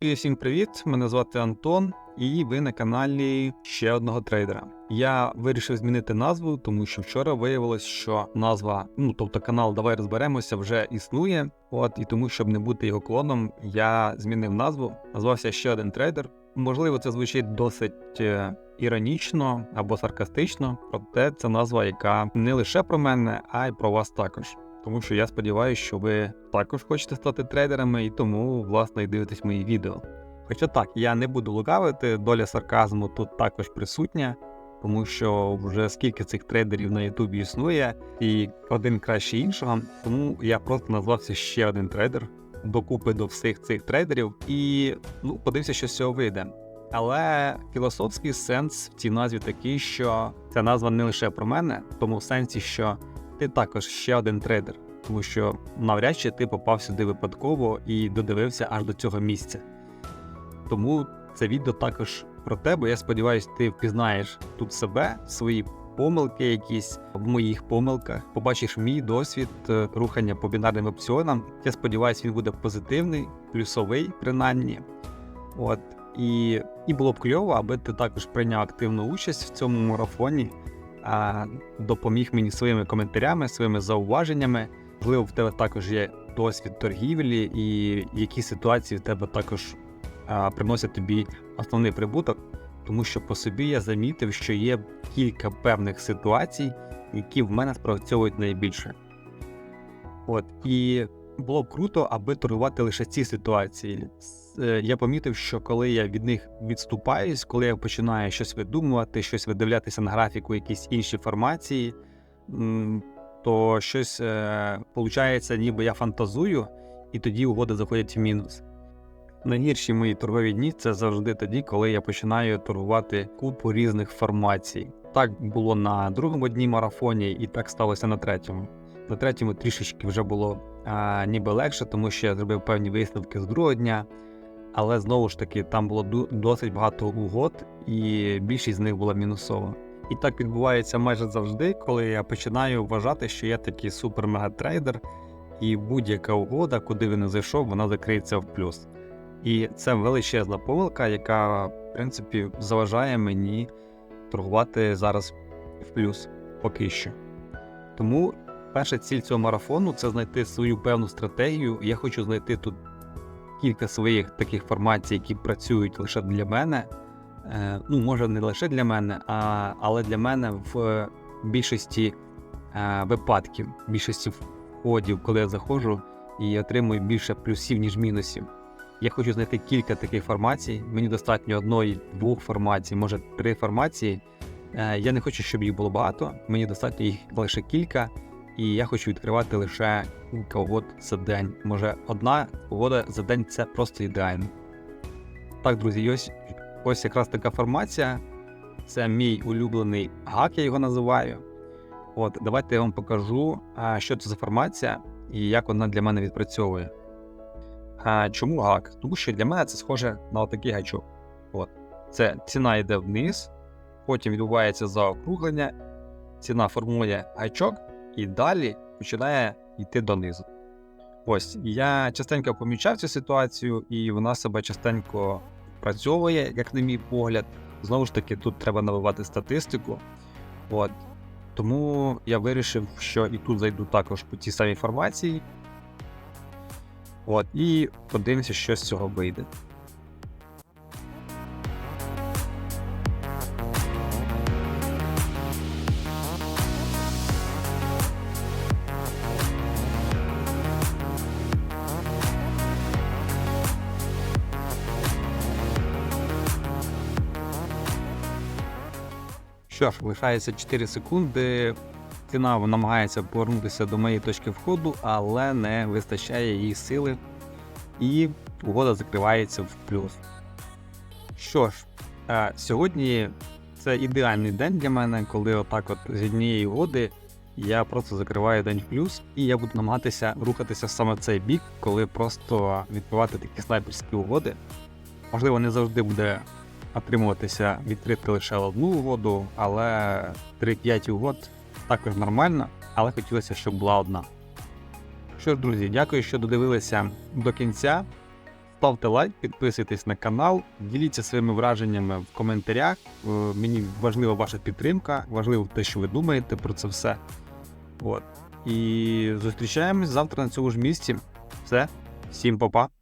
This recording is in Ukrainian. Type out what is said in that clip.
І всім привіт! Мене звати Антон, і ви на каналі ще одного трейдера. Я вирішив змінити назву, тому що вчора виявилось, що назва, ну тобто канал Давай розберемося, вже існує. От і тому, щоб не бути його клоном, я змінив назву. Назвався ще один трейдер. Можливо, це звучить досить е, іронічно або саркастично, проте це назва, яка не лише про мене, а й про вас також. Тому що я сподіваюся, що ви також хочете стати трейдерами, і тому, власне, і дивитесь мої відео. Хоча так, я не буду лукавити, доля сарказму тут також присутня, тому що вже скільки цих трейдерів на Ютубі існує, і один краще іншого. Тому я просто назвався ще один трейдер докупи до всіх цих трейдерів, і ну, подивився, що з цього вийде. Але філософський сенс в цій назві такий, що ця назва не лише про мене, в тому сенсі, що ти також ще один трейдер, тому що навряд чи ти попав сюди випадково і додивився аж до цього місця. Тому це відео також про тебе. Я сподіваюся, ти впізнаєш тут себе, свої помилки, якісь в моїх помилках, побачиш мій досвід е, рухання по бінарним опціонам. Я сподіваюся, він буде позитивний, плюсовий, принаймні. От. І, і було б кльово, аби ти також прийняв активну участь в цьому марафоні а, допоміг мені своїми коментарями, своїми зауваженнями. Можливо, в тебе також є досвід торгівлі, і які ситуації в тебе також а, приносять тобі основний прибуток, тому що по собі я замітив, що є кілька певних ситуацій, які в мене спрацьовують найбільше. От і було б круто, аби торгувати лише ці ситуації. Е, Я помітив, що коли я від них відступаюсь, коли я починаю щось видумувати, щось видивлятися на графіку, якісь інші формації, то щось е, получається, ніби я фантазую, і тоді угоди заходять в мінус. Найгірші мої торгові дні це завжди тоді, коли я починаю торгувати купу різних формацій. Так було на другому дні марафоні, і так сталося на третьому. На третьому трішечки вже було а, ніби легше, тому що я зробив певні висновки з другого дня. Але знову ж таки, там було досить багато угод, і більшість з них була мінусова. І так відбувається майже завжди, коли я починаю вважати, що я такий супер-мега-трейдер, і будь-яка угода, куди він не зайшов, вона закриється в плюс. І це величезна помилка, яка, в принципі, заважає мені торгувати зараз в плюс поки що. Тому перша ціль цього марафону це знайти свою певну стратегію. Я хочу знайти тут кілька своїх таких формацій, які працюють лише для мене. Е, ну, може, не лише для мене, а, але для мене в більшості е, випадків, більшості входів, коли я заходжу і отримую більше плюсів, ніж мінусів. Я хочу знайти кілька таких формацій. Мені достатньо одної, двох формацій, може три формації. Е, Я не хочу, щоб їх було багато. Мені достатньо їх лише кілька, і я хочу відкривати лише кілька угод за день. Може, одна угода за день це просто ідеально. Так, друзі, ось, ось якраз така формація. Це мій улюблений гак, я його називаю. От, давайте я вам покажу, що це за формація і як вона для мене відпрацьовує. А, чому гак? Тому що для мене це схоже на отакий гачок. От. Це ціна йде вниз, потім відбувається заокруглення, ціна формує гачок і далі починає йти донизу. Ось, я частенько помічав цю ситуацію, і вона себе частенько працьовує, як на мій погляд. Знову ж таки, тут треба навивати статистику. От. Тому я вирішив, що і тут зайду також по цій самій формації. От, і подивимося, що з цього вийде. Що ж, лишається 4 секунди. Ціна намагається повернутися до моєї точки входу, але не вистачає її сили. І угода закривається в плюс. Що ж, е, сьогодні це ідеальний день для мене, коли отак от з однієї угоди я просто закриваю день в плюс, і я буду намагатися рухатися саме в цей бік, коли просто відкривати такі снайперські угоди. Можливо, не завжди буде отримуватися відкрити лише одну угоду, але 3-5 угод також нормально, але хотілося, щоб була одна. Що ж, друзі, дякую, що додивилися до кінця. ставте лайк, підписуйтесь на канал, діліться своїми враженнями в коментарях. Е, Мені важлива ваша підтримка, важливо те, що ви думаєте про це все. От. І зустрічаємось завтра на цьому ж місці. Все, всім па-па.